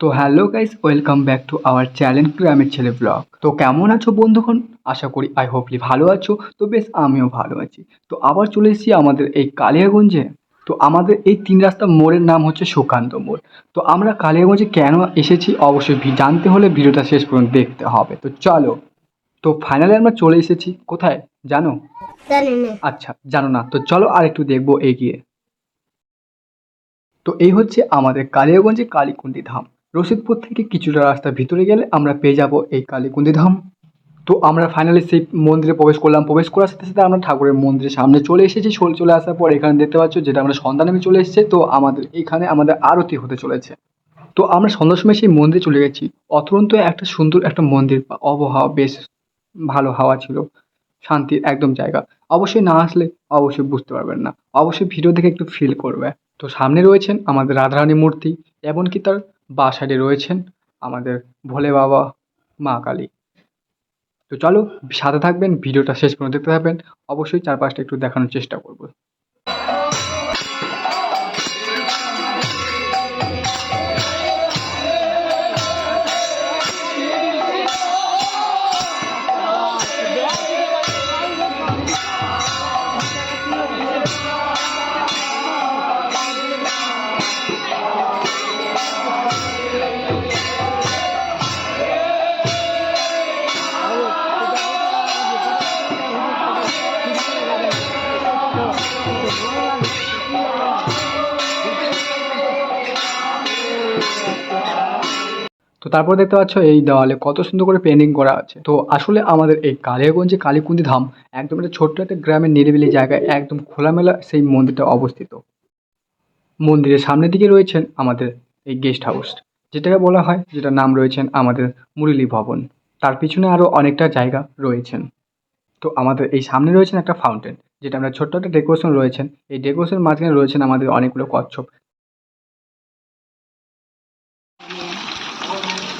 তো hello guys welcome back to our channel গ্রামের ছেলে ব্লগ। তো কেমন আছো বন্ধুগণ? আশা করি আই হোপলি ভালো আছো। তো বেশ আমিও ভালো আছি। তো আবার চলে এসেছি আমাদের এই কালিয়াগঞ্জে। তো আমাদের এই তিন রাস্তা মোড়ের নাম হচ্ছে সুকান্ত মোড়। তো আমরা কালিয়াগঞ্জে কেন এসেছি অবশ্যই জানতে হলে ভিডিওটা শেষ পর্যন্ত দেখতে হবে। তো চলো তো ফাইনালি আমরা চলে এসেছি। কোথায়? জানো? আচ্ছা জানো না। তো চলো আর একটু দেখব এগিয়ে। তো এই হচ্ছে আমাদের কালিয়াগঞ্জে কালীকুন্ডি ধাম। রশিদপুর থেকে কিছুটা রাস্তা ভিতরে গেলে আমরা পেয়ে যাব এই কালীকুন্ডি ধাম তো আমরা ফাইনালি সেই মন্দিরে প্রবেশ করলাম। প্রবেশ করার সাথে সাথে আমরা ঠাকুরের মন্দিরের সামনে চলে এসেছি। চলে চলে আসার পর এখানে দেখতে পাচ্ছ যেটা আমরা নেমে চলে এসেছে। তো আমাদের এখানে আমাদের আরতি হতে চলেছে। তো আমরা সন্ধ্যার সময় সেই মন্দিরে চলে গেছি। অতরন্ত একটা সুন্দর একটা মন্দির আবহাওয়া বেশ ভালো হাওয়া ছিল। শান্তির একদম জায়গা। অবশ্যই না আসলে অবশ্যই বুঝতে পারবেন না। অবশ্যই ভিডিও দেখে একটু ফিল করবে। তো সামনে রয়েছেন আমাদের রাধারানী মূর্তি, এমনকি তার বা সাইডে রয়েছেন আমাদের ভোলে বাবা মা কালী। তো চলো সাথে থাকবেন, ভিডিওটা শেষ পর্যন্ত দেখতে থাকবেন। অবশ্যই চারপাশটা একটু দেখানোর চেষ্টা করব। তো তারপর দেখতে পাচ্ছ এই দেওয়ালে কত সুন্দর করে পেন্টিং করা আছে। তো আসলে আমাদের এই কালিয়াগঞ্জে কালীকুন্দি ধাম একদম একটা ছোট্ট একটা গ্রামের নিরিবিলি জায়গায় একদম খোলামেলা সেই মন্দিরটা অবস্থিত। মন্দিরের সামনের দিকে রয়েছেন আমাদের এই গেস্ট হাউস যেটাকে বলা হয় যেটা নাম রয়েছেন আমাদের মুরলী ভবন। তার পিছনে আরও অনেকটা জায়গা রয়েছেন। তো আমাদের এই সামনে রয়েছেন একটা ফাউন্টেন যেটা আমরা ছোট্ট একটা ডেকোরেশন রয়েছেন। এই ডেকোরেশন মাঝখানে রয়েছেন আমাদের অনেকগুলো কচ্ছপ।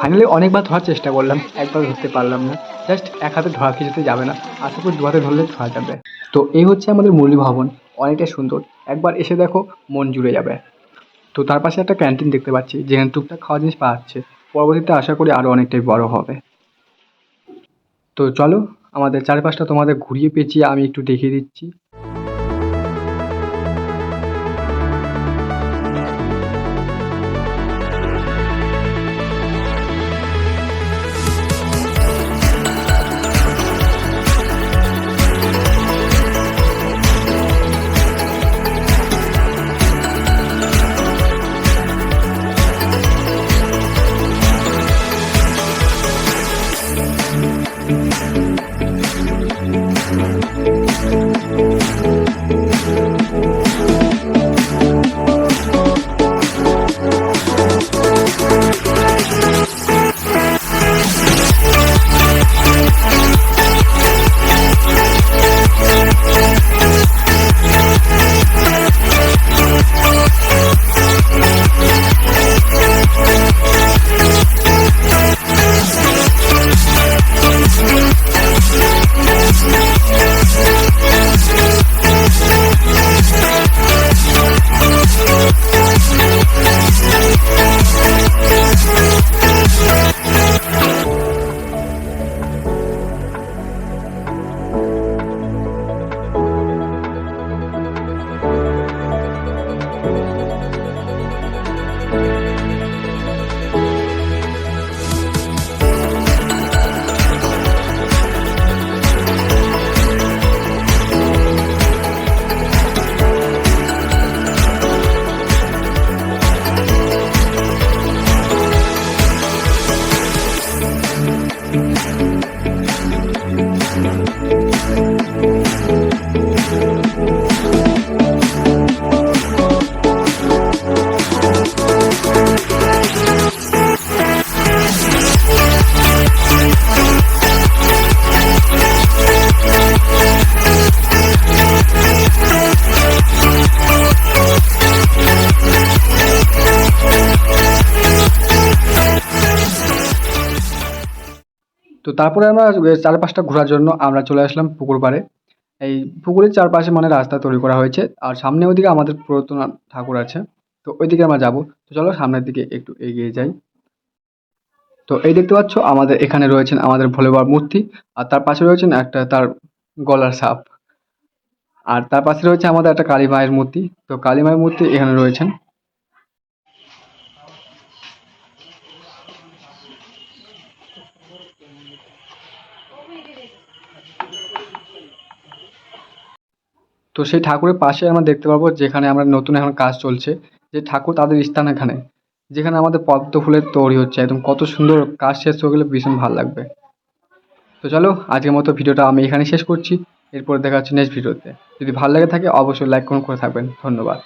ফাইনালি অনেকবার ধরার চেষ্টা করলাম, একবার ধরতে পারলাম না। জাস্ট এক হাতে ধরা কিছুতে যাবে না। আশা করি দু হাতে ধরলে ধরা যাবে। তো এই হচ্ছে আমাদের মুরলী ভবন, অনেকটা সুন্দর। একবার এসে দেখো, মন জুড়ে যাবে। তো তার পাশে একটা ক্যান্টিন দেখতে পাচ্ছি, যেখানে টুকটাক খাওয়া জিনিস পাওয়া যাচ্ছে। পরবর্তীতে আশা করি আরও অনেকটাই বড় হবে। তো চলো আমাদের চারপাশটা তোমাদের ঘুরিয়ে পেঁচিয়ে আমি একটু দেখিয়ে দিচ্ছি। তো তারপরে আমরা চারপাশটা ঘোরার জন্য আমরা চলে আসলাম পুকুর পাড়ে। এই পুকুরের চারপাশে মানে রাস্তা তৈরি করা হয়েছে। আর সামনে ওইদিকে আমাদের পুরাতন ঠাকুর আছে। তো ওইদিকে আমরা যাব। তো চলো সামনের দিকে একটু এগিয়ে যাই। তো এই দেখতে পাচ্ছ, আমাদের এখানে রয়েছেন আমাদের ভোলে বাবার মূর্তি। আর তার পাশে রয়েছেন একটা তার গলার সাপ। আর তার পাশে রয়েছে আমাদের একটা কালী মায়ের মূর্তি। তো কালী মায়ের মূর্তি এখানে রয়েছেন। তো সেই ঠাকুরের পাশে আমরা দেখতে পাবো যেখানে আমরা নতুন এখন কাজ চলছে, যে ঠাকুর তাদের স্থান এখানে, যেখানে আমাদের পদ্ম ফুলের তৈরি হচ্ছে, একদম কত সুন্দর কাজ শেষ হয়ে গেলে ভীষণ ভালো লাগবে। তো চলো, আজকের মতো ভিডিওটা আমি এখানে শেষ করছি, এরপর দেখা হচ্ছে নেক্সট ভিডিওতে। যদি ভালো লাগে থাকে, অবশ্যই লাইক করে থাকবেন। ধন্যবাদ।